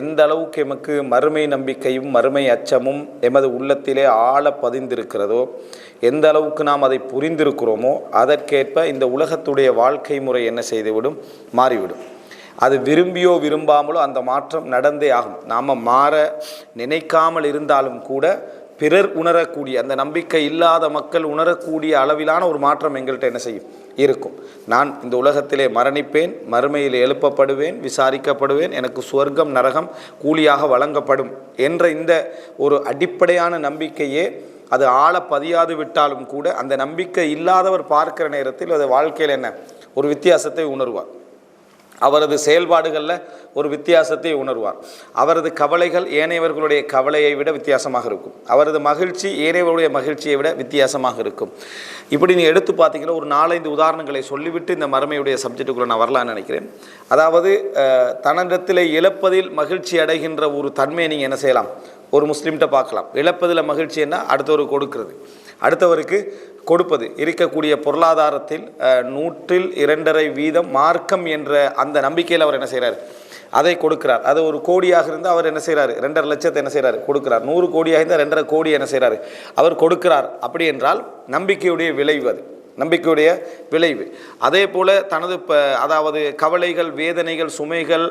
எந்த அளவுக்கு எமக்கு மறுமை நம்பிக்கையும் மறுமை அச்சமும் எமது உள்ளத்திலே ஆழ பதிந்திருக்கிறதோ எந்த அளவுக்கு நாம் அதை புரிந்திருக்கிறோமோ அதற்கேற்ப இந்த உலகத்துடைய வாழ்க்கை முறை என்ன செய்துவிடும்? மாறிவிடும். அது விரும்பியோ விரும்பாமலோ அந்த மாற்றம் நடந்தே ஆகும். நாம் மாற நினைக்காமல் இருந்தாலும் கூட பிறர் உணரக்கூடிய அந்த நம்பிக்கை இல்லாத மக்கள் உணரக்கூடிய அளவிலான ஒரு மாற்றம் எங்கள்கிட்ட என்ன செய்யும்? இருக்கும். நான் இந்த உலகத்திலே மரணிப்பேன் மறுமையில் எழுப்பப்படுவேன் விசாரிக்கப்படுவேன் எனக்கு சுவர்க்கம் நரகம் கூலியாக வழங்கப்படும் என்ற இந்த ஒரு அடிப்படையான நம்பிக்கையே அது ஆழ பதியாது விட்டாலும் கூட அந்த நம்பிக்கை இல்லாதவர் பார்க்கிற நேரத்தில் அது வாழ்க்கையில் என்ன? ஒரு வித்தியாசத்தை உணர்வார். அவரது செயல்பாடுகளில் ஒரு வித்தியாசத்தை உணர்வார். அவரது கவலைகள் ஏனையவர்களுடைய கவலையை விட வித்தியாசமாக இருக்கும். அவரது மகிழ்ச்சி ஏனையவர்களுடைய மகிழ்ச்சியை விட வித்தியாசமாக இருக்கும். இப்படி நீங்கள் எடுத்து பார்த்தீங்கன்னா ஒரு நாலஞ்சு உதாரணங்களை சொல்லிவிட்டு இந்த மறுமையுடைய சப்ஜெக்டுக்குள்ளே நான் வரலான்னு நினைக்கிறேன். அதாவது அஹ், தன்னிடத்தில் இழப்பதில் மகிழ்ச்சி அடைகின்ற ஒரு தன்மையை நீங்கள் என்ன செய்யலாம்? ஒரு முஸ்லீம்கிட்ட பார்க்கலாம். இழப்பதில் மகிழ்ச்சி என்ன? அடுத்தவருக்கு கொடுக்கிறது. அடுத்தவருக்கு கொடுப்பது. இருக்கக்கூடிய பொருளாதாரத்தில் நூற்றில் இரண்டரை வீதம் மார்க்கம் என்ற அந்த நம்பிக்கையில் அவர் என்ன செய்கிறார் அதை கொடுக்கிறார். அது ஒரு கோடியாக இருந்தால் அவர் என்ன செய்கிறார் ரெண்டரை லட்சத்தை என்ன செய்கிறார் கொடுக்கிறார். நூறு கோடியாக இருந்தால் ரெண்டரை கோடி என்ன செய்கிறார் அவர் கொடுக்கிறார். அப்படி என்றால் நம்பிக்கையுடைய விளைவு அது. நம்பிக்கையுடைய விளைவு. அதே போல் தனது இப்போ அதாவது கவலைகள் வேதனைகள் சுமைகள்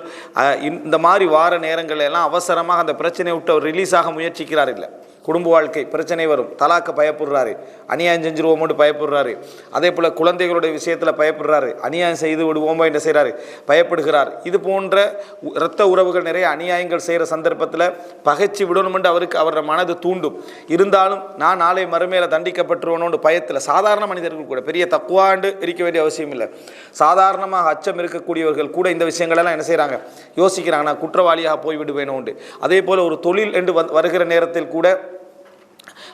இந்த மாதிரி வார நேரங்கள் எல்லாம் அவசரமாக அந்த பிரச்சனையை விட்டு அவர் ரிலீஸ் ஆக முயற்சிக்கிறார் இல்லை. குடும்ப வாழ்க்கை பிரச்சனை வரும். தலாக்க பயப்படுறாரு. அநியாயம் செஞ்சிருவோமோட்டு பயப்படுறாரு. அதே போல் குழந்தைகளுடைய விஷயத்தில் பயப்படுறாரு. அநியாயம் செய்து விடுவோமோ என்ன செய்கிறாரு பயப்படுகிறார். இது போன்ற இரத்த உறவுகள் நிறைய அநியாயங்கள் செய்கிற சந்தர்ப்பத்தில் பகைச்சு விடணுமென்று அவருக்கு அவரோட மனது தூண்டும். இருந்தாலும் நான் நாளை மறுமையில் தண்டிக்கப்பட்டுருவனோண்டு பயத்தில் சாதாரண மனிதர்கள் கூட பெரிய தக்குவாண்டு இருக்க வேண்டிய அவசியம் இல்லை. சாதாரணமாக அச்சம் இருக்கக்கூடியவர்கள் கூட இந்த விஷயங்களெல்லாம் என்ன செய்கிறாங்க யோசிக்கிறாங்க. நான் குற்றவாளியாக போய் விடுவேனோண்டு அதே போல் ஒரு தொழில் என்று வருகிற நேரத்தில் கூட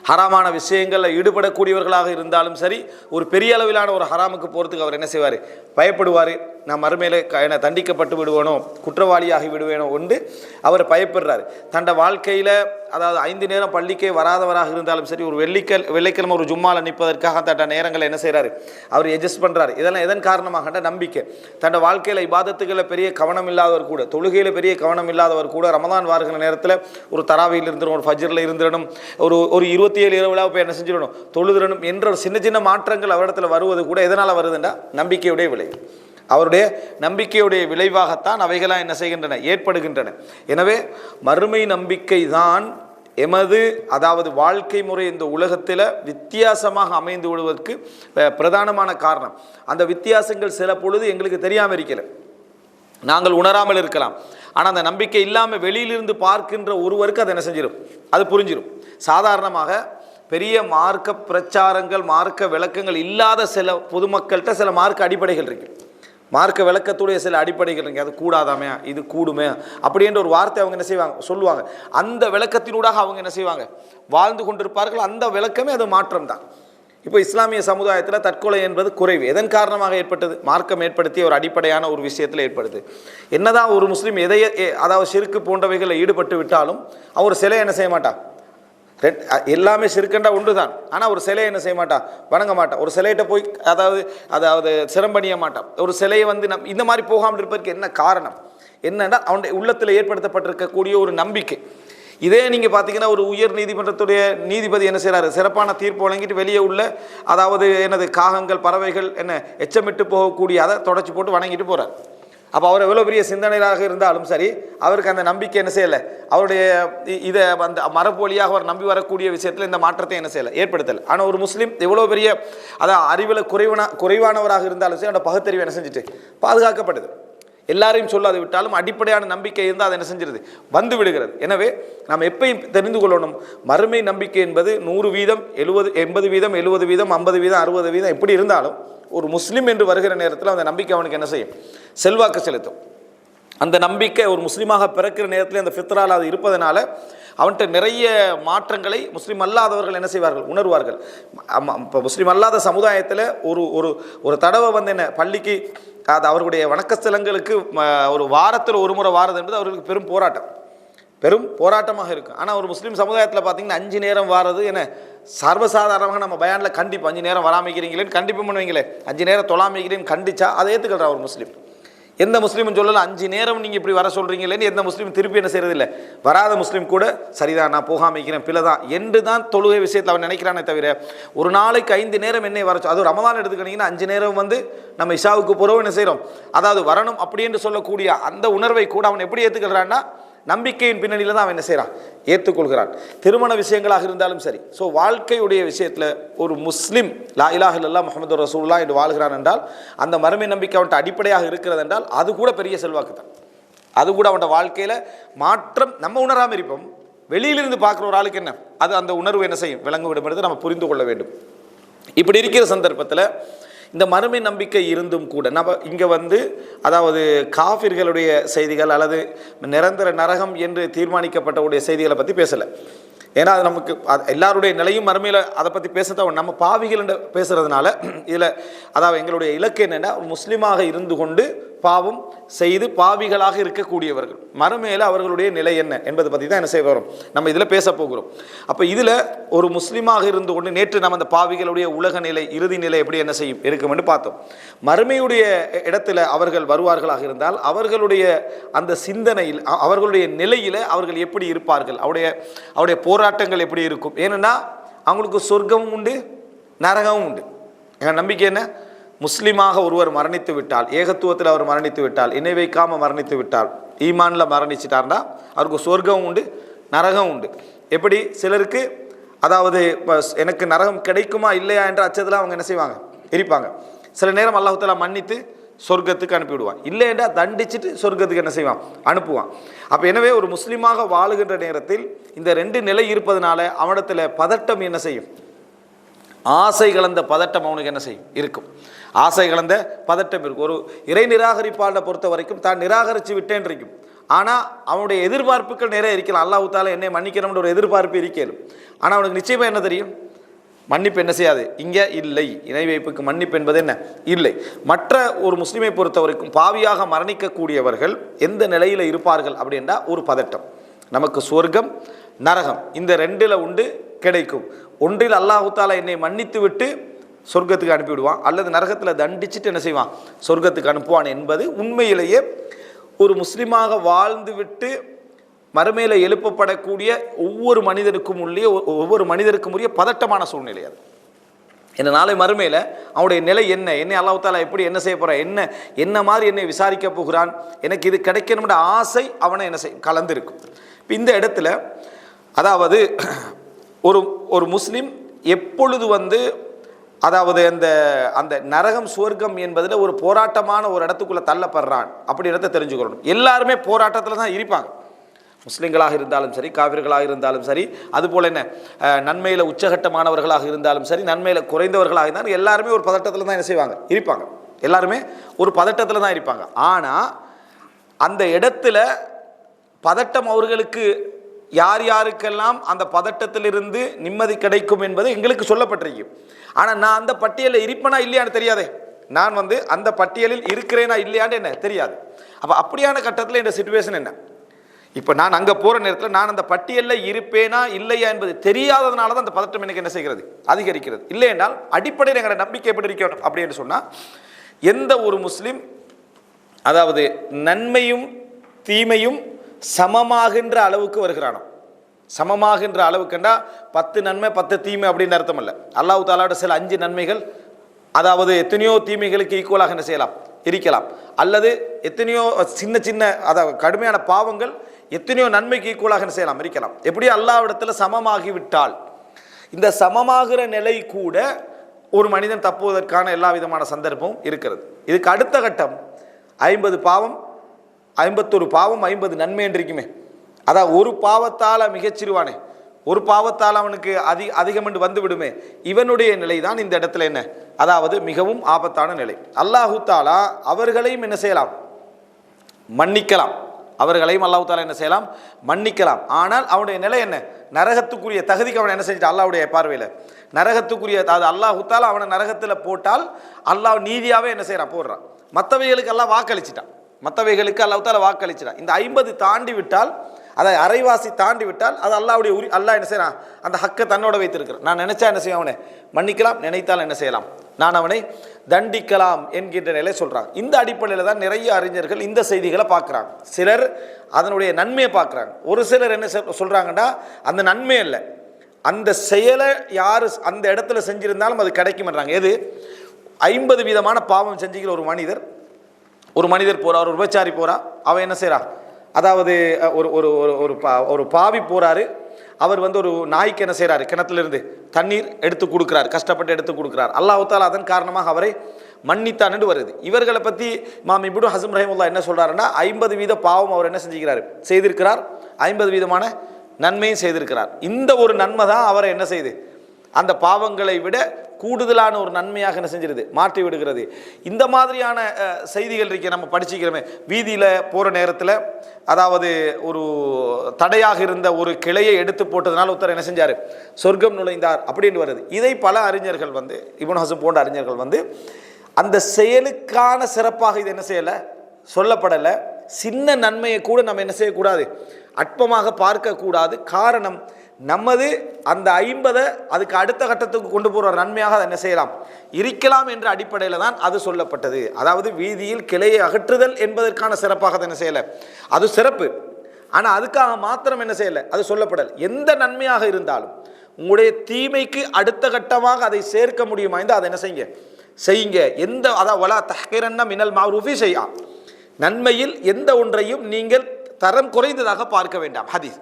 ஹராமான விஷயங்களில் ஈடுபடக்கூடியவர்களாக இருந்தாலும் சரி ஒரு பெரிய அளவிலான ஒரு ஹராமுக்கு போகிறதுக்கு அவர் என்ன செய்வார்? பயப்படுவார். நான் மறுமையில க- என்னை தண்டிக்கப்பட்டு விடுவேனோ குற்றவாளியாகி விடுவேனோ உண்டு அவர் பயப்படுறாரு. தண்ட வாழ்க்கையில் அதாவது ஐந்து நேரம் பள்ளிக்கே வராதவராக இருந்தாலும் சரி ஒரு வெள்ளிக்கல் வெள்ளிக்கிழமை ஒரு ஜும்மால நிற்பதற்காக தண்ட நேரங்களை என்ன செய்கிறாரு அவர் எட்ஜஸ்ட் பண்ணுறாரு இதெல்லாம் எதன் காரணமாக? நம்பிக்கை. தன்னோட வாழ்க்கையில் இபாதத்துக்களை பெரிய கவனம் இல்லாதவர் கூட தொழுகையில் பெரிய கவனம் இல்லாதவர் கூட ரமதான் வாருகிற நேரத்தில் ஒரு தராவியில் இருந்துடும் ஒரு ஃபஜரில் இருந்துடணும் ஒரு ஒரு இருபத்தி ஏழு இரவுல போய் என்ன செஞ்சிடணும்? தொழுதிடணும் என்ற ஒரு சின்ன சின்ன மாற்றங்கள் அவரிடத்தில் வருவது கூட எதனால் வருதுன்னா நம்பிக்கையுடைய விளைவு அவருடைய நம்பிக்கையுடைய விளைவாகத்தான் அவைகளாக என்ன செய்கின்றன ஏற்படுகின்றன. எனவே மறுமை நம்பிக்கை தான் எமது அதாவது வாழ்க்கை முறை இந்த உலகத்தில் வித்தியாசமாக அமைந்து விடுவதற்கு பிரதானமான காரணம். அந்த வித்தியாசங்கள் சில பொழுது எங்களுக்கு தெரியாமல் இருக்கல நாங்கள் உணராமல் இருக்கலாம். ஆனால் அந்த நம்பிக்கை இல்லாமல் வெளியிலிருந்து பார்க்கின்ற ஒருவருக்கு அதை என்ன செஞ்சிடும் அது புரிஞ்சிடும் சாதாரணமாக பெரிய மார்க்க பிரச்சாரங்கள் மார்க்க விளக்கங்கள் இல்லாத சில பொதுமக்கள்கிட்ட சில மார்க்க அடிப்படைகள் இருக்குது மார்க்க விளக்கத்துடைய சில அடிப்படைகள் அது கூடாதாமே? இது கூடுமே? அப்படின்ற ஒரு வார்த்தை அவங்க என்ன செய்வாங்க? சொல்லுவாங்க. அந்த விளக்கத்தினூடாக அவங்க என்ன செய்வாங்க? வாழ்ந்து கொண்டிருப்பார்கள். அந்த விளக்கமே அது மாற்றம் தான் இப்போ இஸ்லாமிய சமுதாயத்தில் தற்கொலை என்பது குறைவு. எதன் காரணமாக ஏற்பட்டது? மார்க்கம் ஏற்படுத்திய ஒரு அடிப்படையான ஒரு விஷயத்தில் ஏற்படுது. என்னதான் ஒரு முஸ்லீம் எதைய அதாவது சிறுக்கு போன்றவைகளில் ஈடுபட்டு விட்டாலும் அவர் சிலை என்ன செய்ய மாட்டான் எல்லாமே சிறுக்கண்டா உண்டு தான் ஆனால் ஒரு சிலையை என்ன செய்ய மாட்டான் வணங்க மாட்டான் ஒரு சிலையிட்ட போய் அதாவது அதாவது சிரம்பணிய மாட்டான் ஒரு சிலையை வந்து நம் இந்த மாதிரி போகாமல் இருப்பதற்கு என்ன காரணம்? என்னன்னா அவனுடைய உள்ளத்தில் ஏற்படுத்தப்பட்டிருக்கக்கூடிய ஒரு நம்பிக்கை. இதே நீங்கள் பார்த்தீங்கன்னா ஒரு உயர் நீதிமன்றத்துடைய நீதிபதி என்ன செய்கிறாரு சிறப்பான தீர்ப்பு வழங்கிட்டு வெளியே உள்ள அதாவது எனது காகங்கள் பறவைகள் என்ன எச்சமிட்டு போகக்கூடிய அதை தொடச்சி போட்டு வணங்கிட்டு போகிறார் அப்போ அவர் எவ்வளோ பெரிய சிந்தனையாக இருந்தாலும் சரி அவருக்கு அந்த நம்பிக்கை என்ன செய்யலை? அவருடைய இதை அந்த மரப்போலியாக அவர் நம்பி வரக்கூடிய விஷயத்தில் இந்த மாற்றத்தை என்ன செய்யலை? ஏற்படுத்தலை. ஆனால் ஒரு முஸ்லீம் எவ்வளோ பெரிய அதான் அறிவில் குறைவான குறைவானவராக இருந்தாலும் சரி அவனோட பகுத்தறிவு என்ன செஞ்சுட்டு? பாதுகாக்கப்படுது எல்லாரையும் சொல்லாது விட்டாலும் அடிப்படையான நம்பிக்கை இருந்தால் அதை என்ன செஞ்சிருது? வந்து விடுகிறது. எனவே நாம் எப்பயும் தெரிந்து கொள்ளணும் மறுமை நம்பிக்கை என்பது நூறு வீதம் எழுபது எண்பது வீதம் எழுபது வீதம் ஐம்பது வீதம் அறுபது வீதம் எப்படி இருந்தாலும் ஒரு முஸ்லீம் என்று வருகிற நேரத்தில் அந்த நம்பிக்கை அவனுக்கு என்ன செய்யும்? செல்வாக்கு செலுத்தும். அந்த நம்பிக்கை ஒரு முஸ்லீமாக பிறக்கிற நேரத்தில் அந்த ஃபித்ரால் அது இருப்பதனால அவன்கிட்ட நிறைய மாற்றங்களை முஸ்லீம் அல்லாதவர்கள் என்ன செய்வார்கள்? உணர்வார்கள். இப்போ முஸ்லீம் அல்லாத சமுதாயத்தில் ஒரு ஒரு ஒரு தடவை வந்து என்ன பள்ளிக்கு அது அவர்களுடைய வணக்கஸ்தலங்களுக்கு ஒரு வாரத்தில் ஒரு முறை வாரது என்பது அவர்களுக்கு பெரும் போராட்டம். பெரும் போராட்டமாக இருக்கும் ஆனால் ஒரு முஸ்லீம் சமுதாயத்தில் பார்த்தீங்கன்னா அஞ்சு நேரம் வாரது என்ன சர்வசாதாரணமாக நம்ம பயானில் கண்டிப்பு அஞ்சு நேரம் வராமிக்கிறீங்களேன்னு கண்டிப்பு பண்ணுவீங்களே. அஞ்சு நேரம் தொழாமிக்கிறேன்னு கண்டிச்சா அதை ஏற்றுக்கிறார் ஒரு முஸ்லீம். எந்த முஸ்லீமும் சொல்லல அஞ்சு நேரம் நீங்கள் இப்படி வர சொல்கிறீங்களேன்னு எந்த முஸ்லீமும் திருப்பி என்ன செய்யறதில்ல வராத முஸ்லீம் கூட சரிதான் நான் போகாம இருக்கிறேன் பிள்ளை தான் என்று தான் தொழுகை விஷயத்தில் அவன் நினைக்கிறானே தவிர ஒரு நாளைக்கு ஐந்து நேரம் என்னை வர அது ரமதான் எடுத்துக்கிட்டீங்கன்னா அஞ்சு நேரம் வந்து நம்ம இஷாவுக்கு போகிறோம் என்ன செய்கிறோம் அதாவது வரணும் அப்படி என்று சொல்லக்கூடிய அந்த உணர்வை கூட அவன் எப்படி ஏற்றுக்கிறான்னா நம்பிக்கையின் பின்னணியில் தான் அவன் என்ன செய்கிறான் ஏற்றுக்கொள்கிறான் திருமண விஷயங்களாக இருந்தாலும் சரி. ஸோ வாழ்க்கையுடைய விஷயத்தில் ஒரு முஸ்லீம் லா இலாஹ் இல்லல்லா முகமது ரசூல்லா என்று வாழ்கிறான் என்றால் அந்த மறுமை நம்பிக்கை அவன்கிட்ட அடிப்படையாக இருக்கிறது என்றால் அது கூட பெரிய செல்வாக்கு தான். அது கூட அவனோட வாழ்க்கையில் மாற்றம் நம்ம உணராமல் இருப்போம். வெளியிலிருந்து பார்க்குற ஒரு ஆளுக்கு என்ன? அது அந்த உணர்வு என்ன செய்யும்? விளங்க விடும் என்பதை நம்ம புரிந்து கொள்ள வேண்டும். இப்படி இருக்கிற சந்தர்ப்பத்தில் இந்த மறுமை நம்பிக்கை இருந்தும் கூட நம்ம இங்கே வந்து அதாவது காஃபிர்களுடைய செய்திகள் அல்லது நிரந்தர நரகம் என்று தீர்மானிக்கப்பட்டவுடைய செய்திகளை பற்றி பேசலை. ஏன்னா அது நமக்கு அது எல்லாருடைய நிலையும் மறுமையில் அதை பற்றி பேசத்தான் நம்ம பாவிகள் பேசுகிறதுனால இதில் அதாவது எங்களுடைய இலக்கு என்னென்னா முஸ்லீமாக இருந்து கொண்டு பாவம் செய்து பாவிகளாக இருக்கக்கூடியவர்கள். மறுமையில் அவர்களுடைய நிலை என்ன என்பதை பற்றி தான் என்ன செய்ய வரும் நம்ம இதில் பேச போகிறோம். அப்போ இதில் ஒரு முஸ்லீமாக இருந்து கொண்டு நேற்று நம்ம அந்த பாவிகளுடைய உலக நிலை இறுதி நிலை எப்படி என்ன செய்யும் இருக்கும்னு பார்த்தோம். மறுமையுடைய இடத்துல அவர்கள் வருவார்களாக இருந்தால் அவர்களுடைய அந்த சிந்தனையில் அவர்களுடைய நிலையில் அவர்கள் எப்படி இருப்பார்கள்? அவருடைய அவருடைய போராட்டங்கள் எப்படி இருக்கும்? ஏன்னா அவங்களுக்கு சொர்க்கமும் உண்டு நரகமும் உண்டு. எங்கள் நம்பிக்கை என்ன? முஸ்லீமாக ஒருவர் மரணித்து விட்டால் ஏகத்துவத்தில் அவர் மரணித்து விட்டால் இணை வைக்காமல் மரணித்து விட்டால் ஈமானில் மரணிச்சிட்டார்னா அவருக்கு சொர்க்கம் உண்டு நரகம் உண்டு. எப்படி? சிலருக்கு அதாவது எனக்கு நரகம் கிடைக்குமா இல்லையா என்ற அச்சத்தில் அவங்க என்ன செய்வாங்க? இருப்பாங்க சில நேரம் அல்லாஹுத்தாலா மன்னித்து சொர்க்கத்துக்கு அனுப்பிவிடுவான். இல்லை என்றால் தண்டிச்சுட்டு சொர்க்கத்துக்கு என்ன செய்வான்? அனுப்புவான். அப்போ எனவே ஒரு முஸ்லீமாக வாழுகின்ற நேரத்தில் இந்த ரெண்டு நிலை இருப்பதனால அவனிடத்தில் பதட்டம் என்ன செய்யும்? ஆசை கலந்த பதட்டம் அவனுக்கு என்ன செய்யும்? இருக்கும். ஆசை கலந்த பதட்டம் இருக்கும். ஒரு இறை நிராகரிப்பாளரை பொறுத்த வரைக்கும் தான் நிராகரித்து விட்டேன் இருக்கும் ஆனால் அவனுடைய எதிர்பார்ப்புகள் நிறைய இருக்கலாம். அல்லாஹ் என்னை மன்னிக்கணும்னு ஒரு எதிர்பார்ப்பு இருக்கலும். ஆனால் அவனுக்கு நிச்சயமாக என்ன தெரியும்? மன்னிப்பு என்ன செய்யாது? இங்கே இல்லை. இணை வைப்புக்கு மன்னிப்பு என்பது என்ன? இல்லை. மற்ற ஒரு முஸ்லீமை பொறுத்த வரைக்கும் பாவியாக மரணிக்கக்கூடியவர்கள் எந்த நிலையில் இருப்பார்கள் அப்படின்னா ஒரு பதட்டம். நமக்கு சொர்க்கம் நரகம். இந்த ரெண்டில் உண்டு கிடைக்கும். ஒன்றில் அல்லாஹுத்தாலா என்னை மன்னித்து விட்டு சொர்க்கத்துக்கு அனுப்பிவிடுவான். அல்லது நரகத்தில் தண்டிச்சுட்டு என்ன செய்வான்? சொர்க்கத்துக்கு அனுப்புவான் என்பது உண்மையிலேயே ஒரு முஸ்லீமாக வாழ்ந்து விட்டு மறுமையில் எழுப்பப்படக்கூடிய ஒவ்வொரு மனிதனுக்கும் உள்ளே ஒ- ஒவ்வொரு மனிதருக்கும் உரிய பதட்டமான சூழ்நிலை அது. என்ன நாளை மறுமையில் அவனுடைய நிலை என்ன? என்னை அல்லாஹாலா எப்படி என்ன செய்ய போகிறான் என்ன என்ன மாதிரி என்னை விசாரிக்க போகிறான்? எனக்கு இது கிடைக்கணும்ன்ற ஆசை அவனை என்ன செய் கலந்துருக்கும். இப்போ இந்த இடத்துல அதாவது ஒரு ஒரு முஸ்லீம் எப்பொழுது வந்து அதாவது அந்த அந்த நரகம் சுவர்க்கம் என்பதில் ஒரு போராட்டமான ஒரு இடத்துக்குள்ளே தள்ளப்படுறான் அப்படின்றத தெரிஞ்சுக்கிறணும் எல்லாருமே போராட்டத்தில் தான் இருப்பாங்க. முஸ்லீம்களாக இருந்தாலும் சரி காவிர்களாக இருந்தாலும் சரி அதுபோல் என்ன நன்மையில் உச்சகட்டமானவர்களாக இருந்தாலும் சரி நன்மையில் குறைந்தவர்களாக இருந்தாலும் எல்லாருமே ஒரு பதட்டத்தில் தான் என்ன செய்வாங்க? இருப்பாங்க. எல்லாருமே ஒரு பதட்டத்தில் தான் இருப்பாங்க. ஆனால் அந்த இடத்துல பதட்டம் அவர்களுக்கு யார் யாருக்கெல்லாம் அந்த பதட்டத்திலிருந்து நிம்மதி கிடைக்கும் என்பது எங்களுக்கு சொல்லப்பட்டிருக்கும். ஆனால் நான் அந்த பட்டியலில் இருப்பேனா இல்லையான்னு தெரியாதே. நான் வந்து அந்த பட்டியலில் இருக்கிறேனா இல்லையான்னு என்ன? தெரியாது. அப்போ அப்படியான கட்டத்தில் இந்த சுச்சுவேஷன் என்ன? இப்போ நான் அங்கே போகிற நேரத்தில் நான் அந்த பட்டியலில் இருப்பேனா இல்லையா என்பது தெரியாததுனால தான் அந்த பதட்டம் எனக்கு என்ன செய்கிறது? அதிகரிக்கிறது. இல்லை என்றால் அடிப்படையில் எங்களோட நம்பிக்கை எப்படி இருக்கணும் அப்படின்னு சொன்னால் எந்த ஒரு முஸ்லீம் அதாவது நன்மையும் தீமையும் சமமாகின்ற அளவுக்கு வருகிறானோ சமமாகின்ற அளவுக்குண்டா பத்து நன்மை பத்து தீமை அப்படின்னு அர்த்தம் இல்லை. அல்லாஹ் தாலாவோட சில அஞ்சு நன்மைகள் அதாவது எத்தனையோ தீமைகளுக்கு ஈக்குவலாக என்ன செய்யலாம்? இருக்கலாம். அல்லது எத்தனையோ சின்ன சின்ன அதாவது கடுமையான பாவங்கள் எத்தனையோ நன்மைக்கு ஈக்குவலாக என்ன செய்யலாம்? இருக்கலாம். எப்படி அல்லாவிடத்தில் சமமாகிவிட்டால்? இந்த சமமாகிற நிலை கூட ஒரு மனிதன் தப்புவதற்கான எல்லா விதமான சந்தர்ப்பமும் இருக்கிறது. இதுக்கு அடுத்த கட்டம் ஐம்பது பாவம் ஐம்பத்தொரு பாவம் ஐம்பது நன்மை என்றைக்குமே அதான் ஒரு பாவத்தால் மிகச்சிறுவானே. ஒரு பாவத்தால் அவனுக்கு அதி அதிகம் என்று வந்து விடுமே. இவனுடைய நிலை தான் இந்த இடத்துல என்ன? அதாவது மிகவும் ஆபத்தான நிலை. அல்லாஹு தாலா அவர்களையும் என்ன செய்யலாம்? மன்னிக்கலாம். அவர்களையும் அல்லாஹு தாலா என்ன செய்யலாம்? மன்னிக்கலாம். ஆனால் அவனுடைய நிலை என்ன? நரகத்துக்குரிய தகுதிக்கு அவன் என்ன செஞ்சுட்டான்? அல்லாஹ்வுடைய பார்வையில். நரகத்துக்குரிய அது அல்லாஹு தாலா அவனை நரகத்தில் போட்டால் அல்லாஹ் நீதியாகவே என்ன செய்கிறான் போடுறான். மற்றவைகளுக்கு எல்லாம் வாக்களிச்சிட்டான். மற்றவைகளுக்கு அல்லாஹால தாலா இந்த ஐம்பது தாண்டி விட்டால் அதை அரைவாசி தாண்டி விட்டால் அது அல்லாவுடைய உரி அல்லாஹ் என்ன செய்யறான் அந்த ஹக்கை தன்னோட வைத்திருக்கிறேன். நான் நினைச்சா என்ன செய்யும் அவனை? மன்னிக்கலாம் நினைத்தால் என்ன செய்யலாம்? நான் அவனை தண்டிக்கலாம் என்கின்ற நிலை சொல்கிறான் இந்த அடிப்படையில் தான் நிறைய அறிஞர்கள் இந்த செய்திகளை பார்க்குறாங்க. சிலர் அதனுடைய நன்மையை பார்க்குறாங்க. ஒரு சிலர் என்ன சொல்கிறாங்கன்னா அந்த நன்மை இல்லை. அந்த செயலை யார் அந்த இடத்துல செஞ்சுருந்தாலும் அது கிடைக்கும்ன்றாங்க. எது? ஐம்பது விதமான பாவம் செஞ்சுக்கிற ஒரு மனிதர் ஒரு மனிதர் போகிறார் ஒரு விபச்சாரி போகிறா அவன் என்ன செய்கிறா அதாவது ஒரு ஒரு ஒரு ஒரு பா ஒரு பாவி போகிறாரு அவர் வந்து ஒரு நாய்க்கு என்ன செய்கிறாரு கிணத்துலேருந்து தண்ணீர் எடுத்து கொடுக்குறார் கஷ்டப்பட்டு எடுத்து கொடுக்குறார். அல்லாஹ் தாலா அதன் காரணமாக அவரை மன்னித்தான்னு வருது. இவர்களை பற்றி மாம் இப்படி ஹசம் ரஹிமுல்லா என்ன சொல்கிறாருன்னா ஐம்பது வீத பாவம் அவர் என்ன செஞ்சுக்கிறார்? செய்திருக்கிறார். ஐம்பது வீதமான நன்மையும் செய்திருக்கிறார். இந்த ஒரு நன்மை தான் அவரை என்ன செய்யுது அந்த பாவங்களை விட கூடுதலான ஒரு நன்மையாக என்ன செஞ்சிருது? மாற்றி விடுகிறது. இந்த மாதிரியான செய்திகள் இருக்க நம்ம படிச்சுக்கிறோமே. வீதியில் போகிற நேரத்தில் அதாவது ஒரு தடையாக இருந்த ஒரு கிளையை எடுத்து போட்டதுனால ஒருத்தர் என்ன செஞ்சார்? சொர்க்கம் நுழைந்தார் அப்படின்னு வருது. இதை பல அறிஞர்கள் வந்து இப்னு ஹசம் போன்ற அறிஞர்கள் வந்து அந்த செயலுக்கான சிறப்பாக இது என்ன செய்யலை? சொல்லப்படலை. சின்ன நன்மையை கூட நம்ம என்ன செய்யக்கூடாது? அற்பமாக பார்க்கக்கூடாது. காரணம் நமது அந்த ஐம்பதை அதுக்கு அடுத்த கட்டத்துக்கு கொண்டு போகிற நன்மையாக அதை என்ன செய்யலாம்? இருக்கலாம் என்ற அடிப்படையில் தான் அது சொல்லப்பட்டது. அதாவது வீதியில் கிளையை அகற்றுதல் என்பதற்கான சிறப்பாக அதை என்ன செய்யலை? அது சிறப்பு. ஆனால் அதுக்காக மாத்திரம் என்ன செய்யலை? அது சொல்லப்படல். எந்த நன்மையாக இருந்தாலும் உங்களுடைய தீமைக்கு அடுத்த கட்டமாக அதை சேர்க்க முடியுமா என்று அதை என்ன செய்யுங்க? செய்யுங்க. எந்த அதாவது வலா தஹ்கிரன்ன மினல் மாரூஃபி செய்யா நன்மையில் எந்த ஒன்றையும் நீங்கள் தரம் குறைந்ததாக பார்க்க வேண்டாம். ஹதீஸ்.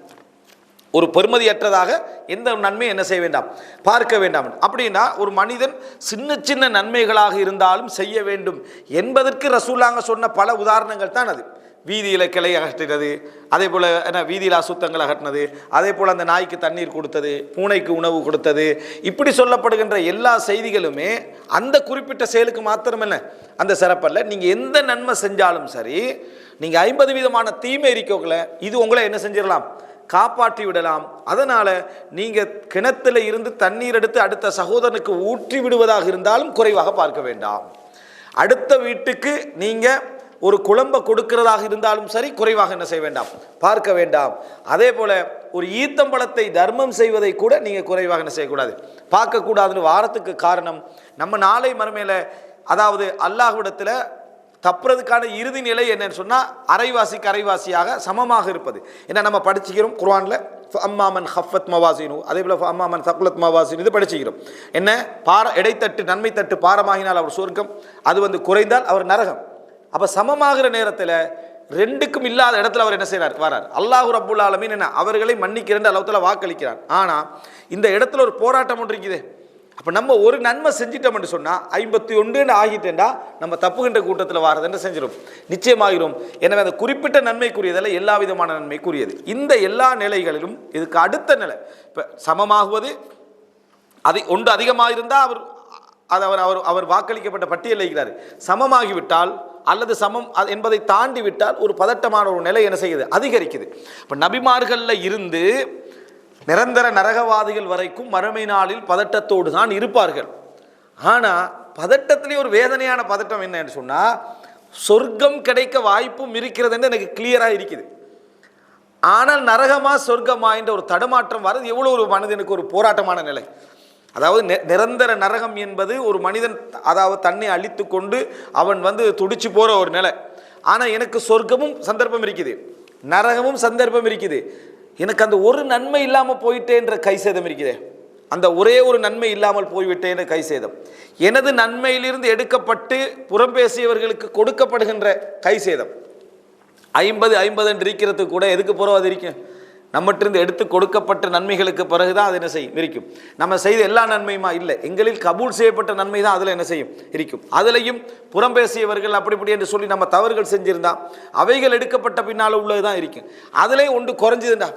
ஒரு பெருமதியற்றதாக எந்த நன்மையும் என்ன செய்ய வேண்டாம்? பார்க்க வேண்டாம். அப்படின்னா ஒரு மனிதன் சின்ன சின்ன நன்மைகளாக இருந்தாலும் செய்ய வேண்டும் என்பதற்கு ரசூலாங்க சொன்ன பல உதாரணங்கள் தான் அது. வீதியில் கிளை அகற்றினது அதே போல் என்ன வீதியில் அசுத்தங்கள் அகற்றினது அதே போல் அந்த நாய்க்கு தண்ணீர் கொடுத்தது பூனைக்கு உணவு கொடுத்தது இப்படி சொல்லப்படுகின்ற எல்லா செய்திகளுமே அந்த குறிப்பிட்ட செயலுக்கு மாத்திரமல்ல அந்த சிறப்பல்ல. நீங்கள் எந்த நன்மை செஞ்சாலும் சரி நீங்கள் ஐம்பது விதமான தீமை இருக்கோங்கள இது உங்களை என்ன செஞ்சிடலாம்? காப்பாற்றி விடலாம். அதனால் நீங்கள் கிணத்துல இருந்து தண்ணீர் எடுத்து அடுத்த சகோதரனுக்கு ஊற்றி விடுவதாக இருந்தாலும் குறைவாக பார்க்க வேண்டாம். அடுத்த வீட்டுக்கு நீங்கள் ஒரு குழம்ப கொடுக்கிறதாக இருந்தாலும் சரி குறைவாக என்ன செய்ய வேண்டாம்? பார்க்க வேண்டாம். அதே போல் ஒரு ஈத்தம்பழத்தை தர்மம் செய்வதை கூட நீங்கள் குறைவாக என்ன செய்யக்கூடாது. பார்க்கக்கூடாதுன்னு வாரத்துக்கு காரணம் நம்ம நாளை மறுமையில் அதாவது அல்லாஹ்விடத்தில் தப்புறதுக்கான இறுதி நிலை என்னன்னு சொன்னால் அரைவாசி கரைவாசியாக சமமாக இருப்பது. ஏன்னா நம்ம படிச்சுக்கிறோம் குர்வானில் அம்மாமன் ஹஃபத் மவாசினு அதே போல் அம்மாமன் சக்குலத் மவாசின் இது படிச்சுக்கிறோம். என்ன? பார இடைத்தட்டு நன்மை தட்டு பாரமாகினால் அவர் சொர்க்கம் அது வந்து குறைந்தால் அவர் நரகம். அப்போ சமமாகிற நேரத்தில் ரெண்டுக்கும் இல்லாத இடத்துல அவர் என்ன செய்கிறார் வரார். அல்லாஹு ரப்புல் ஆலமீன் என்ன? அவர்களை மன்னிக்கிறேன் அளவுத்தில் வாக்களிக்கிறார் ஆனால் இந்த இடத்துல ஒரு போராட்டம் ஒன்று இருக்குது. அப்போ நம்ம ஒரு நன்மை செஞ்சிட்டோம்னு சொன்னால் ஐம்பத்தி ஒன்றுன்னு ஆகிட்டேன்டா நம்ம தப்புகின்ற கூட்டத்தில் வாரதுன்னு செஞ்சிடும் நிச்சயமாகிடும் எனவே அந்த குறிப்பிட்ட நன்மைக்குரியதில் எல்லா விதமான நன்மைக்குரியது. இந்த எல்லா நிலைகளிலும் இதுக்கு அடுத்த நிலை. இப்போ சமமாகுவது அது ஒன்று அதிகமாக இருந்தால் அவர் அது அவர் அவர் அவர் வாக்களிக்கப்பட்ட பட்டியலில் இருக்கிறார் சமமாகிவிட்டால் அல்லது சமம் அது என்பதை தாண்டி விட்டால் ஒரு பதட்டமான ஒரு நிலை என்ன செய்யுது? அதிகரிக்குது. இப்போ நபிமார்களில் இருந்து நிரந்தர நரகவாதிகள் வரைக்கும் மறுமை நாளில் பதட்டத்தோடு தான் இருப்பார்கள். ஆனால் பதட்டத்திலே ஒரு வேதனையான பதட்டம் என்னன்னு சொன்னால் சொர்க்கம் கிடைக்க வாய்ப்பும் இருக்கிறதுன்னு எனக்கு கிளியராக இருக்குது. ஆனால் நரகமா சொர்க்கமா என்ற ஒரு தடுமாற்றம் வரது எவ்வளோ ஒரு மனிதனுக்கு ஒரு போராட்டமான நிலை. அதாவது நிரந்தர நரகம் என்பது ஒரு மனிதன் அதாவது தன்னை அழித்து கொண்டு அவன் வந்து துடிச்சு போகிற ஒரு நிலை. ஆனால் எனக்கு சொர்க்கமும் சந்தர்ப்பம் இருக்குது. நரகமும் சந்தர்ப்பம் இருக்குது. எனக்கு அந்த ஒரு நன்மை இல்லாமல் போயிட்டேன்ற கை சேதம் இருக்குதே அந்த ஒரே ஒரு நன்மை இல்லாமல் போய்விட்டேன் கை சேதம். எனது நன்மையிலிருந்து எடுக்கப்பட்டு புறம்பேசியவர்களுக்கு கொடுக்கப்படுகின்ற கை சேதம். ஐம்பது ஐம்பது என்று இருக்கிறதுக்கு கூட எதுக்கு போகிறோம் அது இருக்கும் நம்மட்டிருந்து எடுத்து கொடுக்கப்பட்ட நன்மைகளுக்கு பிறகுதான் அது என்ன செய்யும்? இருக்கும் நம்ம செய்த எல்லா நன்மையுமா? இல்லை. எங்களில் கபூல் செய்யப்பட்ட நன்மை தான் அதில் என்ன செய்யும்? இருக்கும் அதுலேயும் புறம்பேசியவர்கள் அப்படி இப்படி என்று சொல்லி நம்ம தவறுகள் செஞ்சுருந்தா அவைகள் எடுக்கப்பட்ட பின்னால் உள்ளது தான் இருக்கும் அதிலே ஒன்று குறைஞ்சதுண்டா?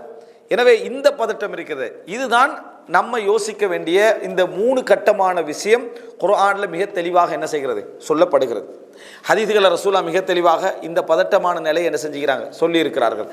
எனவே இந்த பதட்டம் இருக்கிறது. இதுதான் நம்ம யோசிக்க வேண்டிய இந்த மூணு கட்டமான விஷயம் குரானில் மிக தெளிவாக என்ன செய்கிறது? சொல்லப்படுகிறது. ஹதீதுகள் ரசூலா மிக தெளிவாக இந்த பதட்டமான நிலை என்ன செஞ்சுக்கிறாங்க? சொல்லியிருக்கிறார்கள்.